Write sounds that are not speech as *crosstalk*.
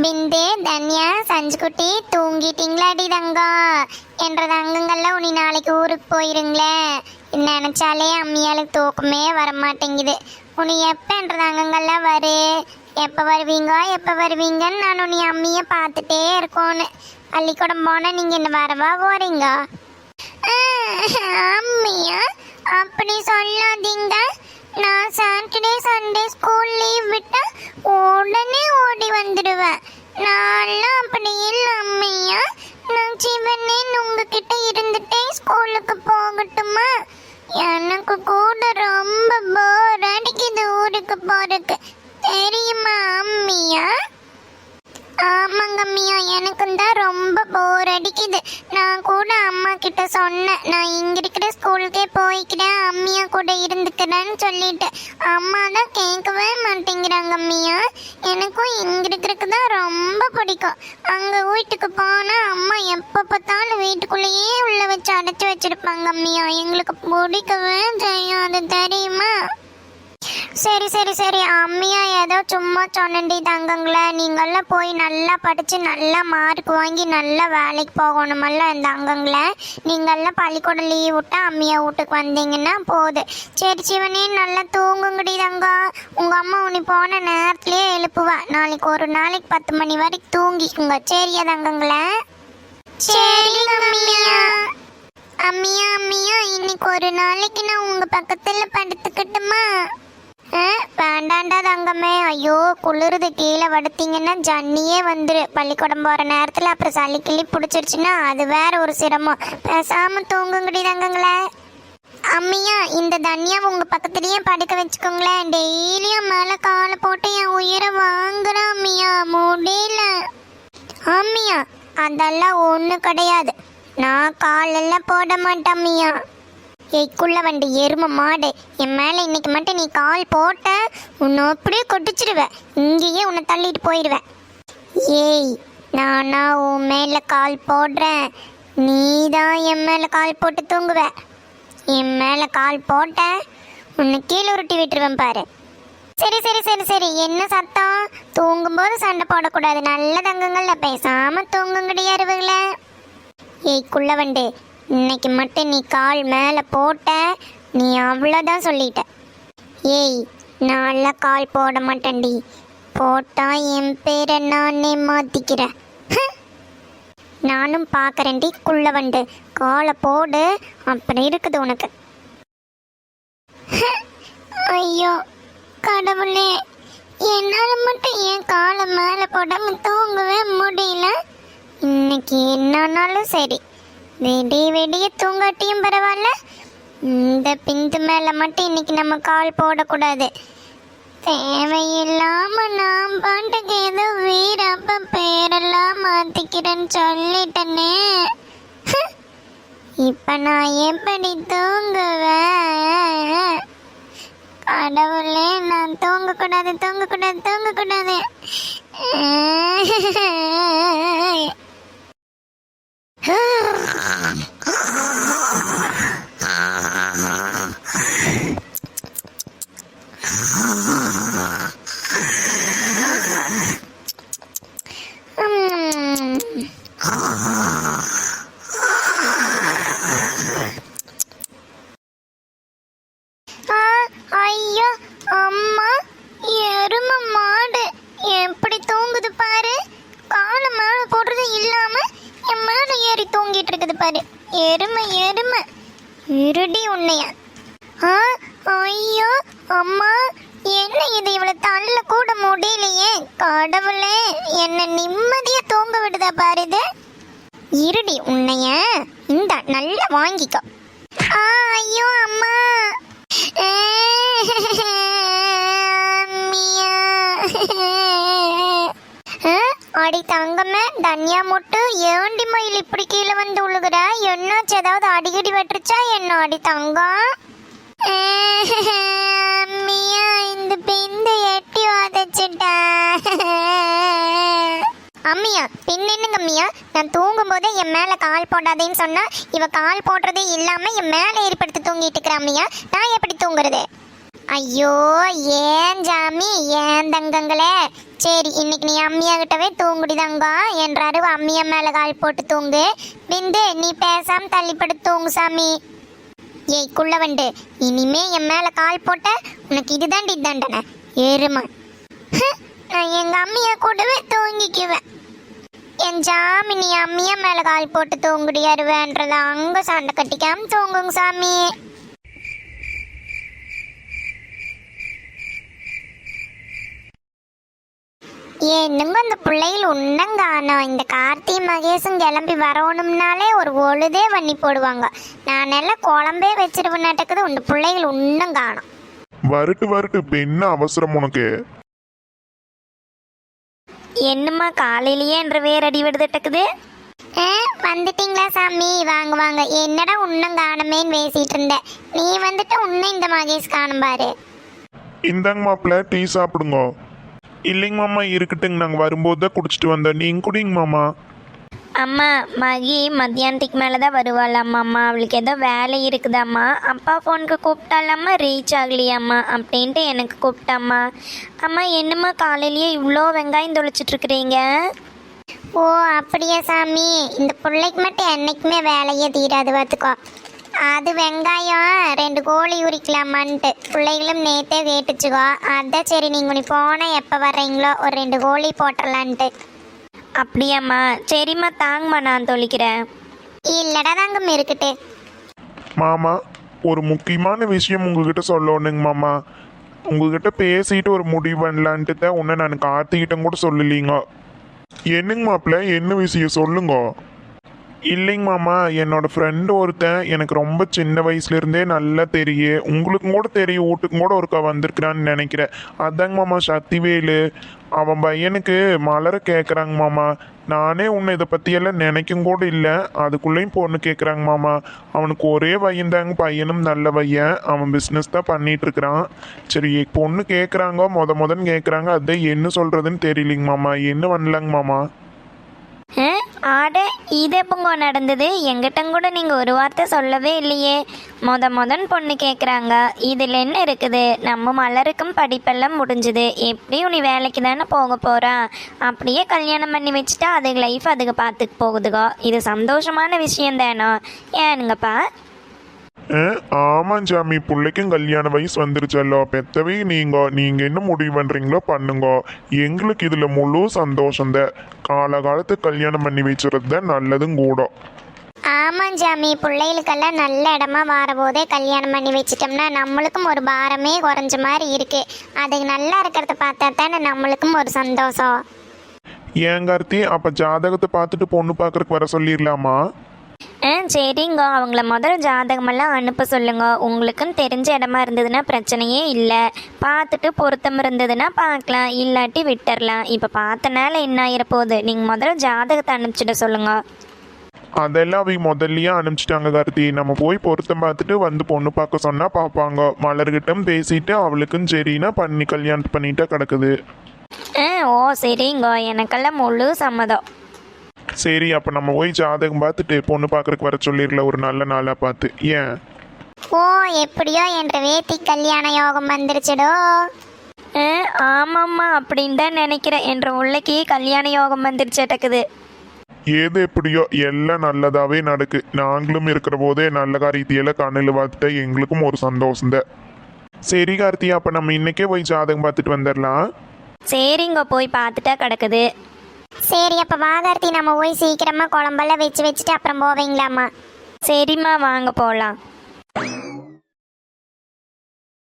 பிந்து தன்யா சஞ்சுக்குட்டி தூங்கிட்டீங்களாடி தங்கம் என்ற தங்கங்கள்ல உனி நாளைக்கு ஊருக்கு போயிருங்களே. நினைச்சாலே அம்மியாளுக்கு தூக்கமே வர மாட்டேங்குது உனி எப்போ என்ற தங்கங்கள்ல வரு? எப்போ வருவீங்க எப்போ வருவீங்கன்னு நான் உனி அம்மியை பார்த்துட்டே இருக்கோன்னு. பள்ளிக்கூடம் போனால் நீங்கள் என்ன வரவா போறீங்க? அம்மியா? அப்படி சொல்லாதீங்க. நான் சாட்டர்டே சண்டே ஸ்கூல் லீவ் விட்டா உடனே ஓடி வந்துடுவேன். நான்லாம் அப்படி இல்லை அம்மையா. நான் சிவனே உங்ககிட்ட இருந்துட்டே ஸ்கூலுக்கு போகட்டுமா? எனக்கு கூட ரொம்ப போர் அடிக்குது ஊருக்கு போறதுக்கு. தெரியுமா அம்மியா? ஆமாங்க அம்மியா எனக்கும் தான் ரொம்ப போர் அடிக்குது. நான் கூட அம்மா கிட்ட சொன்னேன் நான் இங்க இருக்கிற ஸ்கூலுக்கே போய்க்கிறேன் அம்மியா கூட இருந்துக்கிறேன்னு சொல்லிட்டு. அம்மா தான் கேட்கவே மாட்டேங்கிறாங்க அம்மியா. எனக்கும் இங்க இருக்கிறதுக்கு தான் ரொம்ப பிடிக்கும். அங்க வீட்டுக்கு போனா அம்மா எப்போ பார்த்தாலும் வீட்டுக்குள்ளேயே உள்ள வச்சு அடைச்சி வச்சிருப்பாங்க அம்மியா. எங்களுக்கு பிடிக்கவே செய்யும் அது தெரியுமா? சரி சரி சரி. அம்மியா ஏதோ சும்மா சொன்னண்டி தங்கங்களே. நீங்கள்லாம் போய் நல்லா படித்து நல்லா மார்க் வாங்கி நல்லா வேலைக்கு போகணுமல்ல இந்த அங்கங்களே நீங்கள்லாம் பள்ளிக்கூடம் லீவ் விட்டா அம்மியா வீட்டுக்கு வந்தீங்கன்னா போகுது சரி சிவனே நல்லா தூங்குங்கடி தங்கம் உங்கள் அம்மா உனி போன நேரத்துலேயே எழுப்புவா. நாளைக்கு ஒரு நாளைக்கு பத்து மணி வரைக்கும் தூங்கிக்குங்க. சரியா தங்கங்களே? சரி அம்மியா. அம்மியா அம்மியா. இன்னைக்கு ஒரு நாளைக்கு நான் உங்கள் பக்கத்தில் படுத்துக்கட்டுமா? வேண்டாண்டா தங்கமே ஐயோ குளிருது கீழே வடுத்தீங்கன்னா ஜன்னியே வந்துரு பள்ளிக்கூடம் போகிற நேரத்தில் அப்புறம் சளி கிளி பிடிச்சிருச்சுன்னா அது வேற ஒரு சிரமம் பேசாம தூங்குங்கடி தங்கங்களே அம்மியா இந்த தனியா உங்க பக்கத்துலயே படுக்க வச்சுக்கோங்களேன் டெய்லியும் மேல காலை போட்டு என் உயிரை வாங்குறேன் அம்மியா முடியல அம்மியா அதெல்லாம் ஒன்றும் கிடையாது நான் காலெல்லாம் போட மாட்டேன் அம்மியா ஏய்க்குள்ள வண்டி எரும மாடு. என் மேலே இன்னைக்கு மட்டும் நீ கால் போட்ட உன்னை அப்படியே கொட்டிச்சிடுவேன் இங்கேயே உன்னை தள்ளிட்டு போயிடுவேன் ஏய் நானா உன் மேலே கால் போடுறேன். நீ தான் என் மேலே கால் போட்டு தூங்குவ. என் மேலே கால் போட்ட உன்னை கீழே உருட்டி விட்டுருவேன் பாரு. சரி சரி சரி சரி. என்ன சத்தம்? தூங்கும்போது சண்டை போடக்கூடாது. நல்ல தங்கங்கள்ல பேசாம தூங்குங்கடியா அருவுகள. ஏய் குள்ளவண்டு இன்னைக்கு மட்டும் நீ கால் மேலே போட்ட நீ அவ்வளோதான் சொல்லிட்ட. ஏய் நான்லாம் கால் போட மாட்டேன்டி. போட்டால் என் பேரை நானே மாற்றிக்கிறேன் நானும் நானும் குள்ள வண்டு காலை போடு அப்புறம் இருக்குது உனக்கு. ஐயோ கடவுளே. என்னால் மட்டும் என் காலை மேலே போடாமல் தூங்கவே முடியல. இன்னைக்கு என்னன்னாலும் சரி. விடிய விடிய தூங்காட்டியும் பரவாயில்ல இந்த பிந்து மேலே மட்டும் இன்னைக்கு நம்ம கால் போடக்கூடாது. தேவையில்லாம நான் பாட்டுக்கு ஏதோ வீரப்ப பேரெல்லாம் மாத்திக்கிறேன்னு சொல்லிட்டனே. இப்ப நான் எப்படி தூங்குவேன்? கடவுளே நான் தூங்கக்கூடாது தூங்கக்கூடாது தூங்கக்கூடாது *laughs* உம். ஆ, ஐயோ அம்மா எரும மாடு. எப்படி தூங்குது பாரு? காலை மேலே போடுறது இல்லாம என் மேலே ஏறி தூங்கிட்டு இருக்குது பாரு. எருமை எருமை. இருடி உன்னைய. ஆ ஐயோ அம்மா என்ன இது? இவளை தள்ள கூட முடியலையே கடவுளே என்ன நிம்மதியா தூங்க விடுதா பாரு இது. இருடி உன்னைய இந்த நல்லா வாங்கிக்கோ. ஆ ஐயோ அம்மா. ஆ, அடி தங்கமே தன்யா முட்டு ஏண்டி மயில் இப்படி கீழே வந்து உழுகுற? என்னாச்சு ஏதாவது அடிக்கடி வெட்டுருச்சா? என்ன அடி தங்கம்? அம்மியா இந்த பிந்து எட்டி உதச்சிட்டா. அம்மியா பின் அம்மியா? நான் தூங்கும் போது என் மேல கால் போடாதேன்னு சொன்னா இவ கால் போடுறதே இல்லாம என் மேல ஏற்படுத்தி தூங்கிட்டு இருக்கிற அம்மியா நான் எப்படி தூங்குறது? ஐயோ ஏன் ஜாமி ஏன் தங்கங்களே? சரி இன்னைக்கு நீ அம்மியா கிட்டவே தூங்குடிதாங்க என்றாரு. அம்மியா மேல கால் போட்டு தூங்கு. பிந்து நீ பேசாம தள்ளிப்படு தூங்கு சாமி. ஏய் குள்ள வண்டு இனிமே என் மேல கால் போட்ட உனக்கு இதுதாண்டி தண்டனை. ஏறுமா. நான் எங்க அம்மியை கூடவே தூங்கிக்குவேன். என் ஜாமினி அம்மியா மேல கால் போட்டு தூங்குடியாருவேன்றத அங்க சண்டை கட்டிக்காம தூங்குங்க சாமி. என்னங்க அந்த பிள்ளைகள் காணோம் இந்த கார்த்தி மகேஷும் கிளம்பி வரணும்னாலே ஒரு ஒழுதே பண்ணி போடுவாங்க. நான் எல்லாம் குழம்பே வச்சிருவேன்னாட்டக்குது உங்க பிள்ளைகள் உன்னம் காணோம் வரட்டு வரட்டு. இப்ப என்ன அவசரம் உனக்கு? என்னம்மா காலையிலேயே என்ற வேர் அடி விடுதட்டக்குது வந்துட்டீங்களா சாமி? வாங்க வாங்க. என்னடா உன்னம் காணுமேன்னு பேசிட்டு இருந்தேன் நீ வந்துட்டு உன்னை இந்த மகேஷ் காணும் பாரு. இந்தாங்க மாப்பிள்ள டீ சாப்பிடுங்க. இல்லைங்க மாமா இருக்கட்டுங்க. நாங்கள் வரும்போது தான் குடிச்சிட்டு வந்தோம். நீங்கள் குடிங்க மாமா. அம்மா மகி மத்தியானத்துக்கு மேலே தான் வருவாளாம்மா அம்மா. அவளுக்கு ஏதோ வேலை இருக்குதாம்மா. அப்பா ஃபோனுக்கு கூப்பிட்டாலாம்மா ரீச் ஆகலையாம்மா அப்படின்ட்டு எனக்கு கூப்பிட்டாம்மா. அம்மா என்னம்மா காலையிலேயே இவ்வளோ வெங்காயம் தொளிச்சிட்டு இருக்கிறீங்க? ஓ அப்படியா சாமி. இந்த பிள்ளைக்கு மட்டும் என்னைக்குமே வேலையே தீராது பார்த்துக்கோ அது வெங்காயம் ரெண்டு கோழி உரிக்கலாமான்ட்டு. பிள்ளைகளும் நேத்தே கேட்டுச்சுக்கோ அதான் சரி நீங்கள் நீ போனால் எப்போ வர்றீங்களோ ஒரு ரெண்டு கோழி போட்டுடலான்ட்டு அப்படியாம்மா. சரிம்மா தாங்கம்மா நான் தொளிக்கிறேன் இல்லைடா தாங்க இருக்கட்டு. மாமா ஒரு முக்கியமான விஷயம் உங்ககிட்ட சொல்லணுங்க மாமா. உங்ககிட்ட பேசிட்டு ஒரு முடிவு பண்ணலான்ட்டு தான் உன்னை நான் கார்த்திகிட்ட கூட சொல்லலீங்க. என்னங்க மாப்பிள்ள? என்ன விஷயம்? சொல்லுங்க. இல்லைங்க மாமா என்னோட ஃப்ரெண்டு ஒருத்தன் எனக்கு ரொம்ப சின்ன வயசுலேருந்தே நல்லா தெரியும் உங்களுக்கும் கூட தெரியும் வீட்டுக்கும் கூட ஒருக்கா வந்திருக்கிறான்னு நினைக்கிறேன். அதாங்க மாமா சக்திவேலு. அவன் பையனுக்கு மலர கேட்குறாங்க மாமா. நானே உன்னை இதை பற்றியெல்லாம் நினைக்கும் கூட இல்லை. அதுக்குள்ளேயும் பொண்ணு கேட்குறாங்க மாமா. அவனுக்கு ஒரே பையன் தாங்க பையனும் நல்ல பையன். அவன் பிஸ்னஸ் தான் பண்ணிகிட்ருக்கிறான் சரி பொண்ணு கேட்குறாங்க முத முதன்னு கேட்குறாங்க அதான் என்ன சொல்கிறதுன்னு தெரியலிங்க மாமா. என்ன பண்ணலாங்க மாமா? ஆட இது எப்போங்க நடந்தது? எங்கிட்ட கூட நீங்கள் ஒரு வார்த்தை சொல்லவே இல்லையே. மொத மொதன் பொண்ணு கேட்குறாங்க இதில் என்ன இருக்குது? நம்ம மலருக்கும் படிப்பெல்லாம் முடிஞ்சுது. எப்படியும் நீ வேலைக்கு தானே போக போகிறா அப்படியே கல்யாணம் பண்ணி வச்சுட்டா அதுக்கு லைஃப் அதுக்கு பார்த்துக்கு போகுதுகோ. இது சந்தோஷமான விஷயம் தானோ? ஏனுங்கப்பா ஆமாம் சாமி பிள்ளைக்கும் கல்யாண வயசு வந்துருச்சல்லோ. பெத்தவே நீங்க நீங்க என்ன முடிவு பண்றீங்களோ பண்ணுங்க. எங்களுக்கு இதுல முழு சந்தோஷம் தான். காலகாலத்துக்கு கல்யாணம் பண்ணி வச்சுறது தான் நல்லதும் கூட. ஆமாம் ஜாமி பிள்ளைகளுக்கெல்லாம் நல்ல இடமா வரபோதே கல்யாணம் பண்ணி வச்சிட்டோம்னா நம்மளுக்கும் ஒரு பாரமே குறைஞ்ச மாதிரி இருக்கு. அதுக்கு நல்லா இருக்கிறத பார்த்தா தானே நம்மளுக்கும் ஒரு சந்தோஷம். ஏன் கார்த்தி அப்ப ஜாதகத்தை பார்த்துட்டு பொண்ணு பார்க்கறதுக்கு வர சொல்லிடலாமா? சரிங்க? அவங்கள முதல்ல ஜாதகமெல்லாம் அனுப்ப சொல்லுங்க. உங்களுக்குன்னு தெரிஞ்ச இடமா இருந்ததுன்னா பிரச்சனையே இல்லை. பார்த்துட்டு பொருத்தம் இருந்ததுன்னா பார்க்கலாம். இல்லாட்டி விட்டுறலாம். இப்போ பார்த்தனால என்ன ஆயிர போகுது? நீங்கள் முதல்ல ஜாதகத்தை அனுப்பிச்சிட சொல்லுங்க. அதெல்லாம் அவங்க முதல்லயே அனுப்பிச்சிட்டாங்க கார்த்தி. நம்ம போய் பொருத்தம் பார்த்துட்டு வந்து பொண்ணு பார்க்க சொன்னா பார்ப்பாங்க. மலர்கிட்டம் பேசிட்டு அவளுக்கும் சரின்னா பண்ணி கல்யாணம் பண்ணிட்டா கிடக்குது. ஆ ஓ சரிங்க. எனக்கெல்லாம் முழு சம்மதம். சரி அப்ப நம்ம போய் ஜாதகம் பார்த்துட்டு பொண்ணு பார்க்கறதுக்கு வர சொல்லிடல ஒரு நல்ல நாளா பார்த்து. ஏன்? ஓ எப்படியோ என்ற வேத்தி கல்யாண யோகம் வந்துருச்சுடோ. ஆ ஆமாம்மா அப்படின்னு தான் நினைக்கிறேன். என்ற உள்ளக்கே கல்யாண யோகம் வந்துருச்சட்டக்குது ஏது எப்படியோ எல்லாம் நல்லதாவே நடக்கு. நாங்களும் இருக்கிற போதே நல்ல காரியத்தையெல்லாம் கண்ணில் பார்த்துட்டா எங்களுக்கும் ஒரு சந்தோஷம் தான். சரி கார்த்தி அப்ப நம்ம இன்னைக்கே போய் ஜாதகம் பார்த்துட்டு வந்துடலாம் சரிங்க போய் பார்த்துட்டா கிடக்குது. சரி அப்ப வாகார்த்தி நம்ம போய் சீக்கிரமா குழம்பெல்லாம் வச்சு வச்சுட்டு அப்புறம் போவீங்களாம்மா? சரிம்மா வாங்க போகலாம்